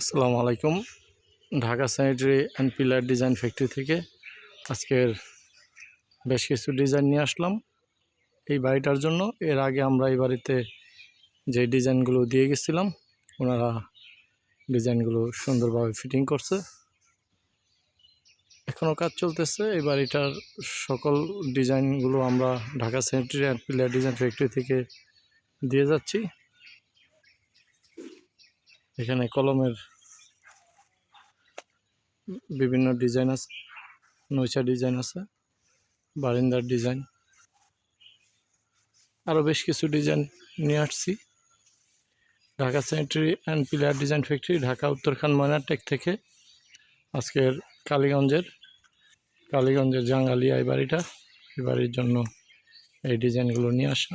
আসসালামু আলাইকুম। Dhaka sanitary and pillar design factory থেকে আজকের বেশ কিছু ডিজাইন নিয়ে আসলাম। এই বাড়িটার জন্য এর আগে আমরা এই বাড়িতে যে ডিজাইনগুলো দিয়ে গেছিলাম, ওনারা ডিজাইনগুলো সুন্দরভাবে ফিটিং করছে। এখনও কাজ চলতেছে। এই বাড়িটার সকল ডিজাইনগুলো আমরা Dhaka sanitary and pillar design factory থেকে দিয়ে যাচ্ছি। এখানে কলমের বিভিন্ন ডিজাইন আছে নৈচা ডিজাইন আছে, বারিন্দার ডিজাইন। আরও বেশ কিছু ডিজাইন নিয়ে আসছি। Dhaka sanitary and pillar design factory, Dhaka, Uttarkhan, Moinartek থেকে আজকের কালীগঞ্জের কালীগঞ্জের জাঙ্গালিয়া এই বাড়িটা, এই বাড়ির জন্য এই ডিজাইনগুলো নিয়ে আসা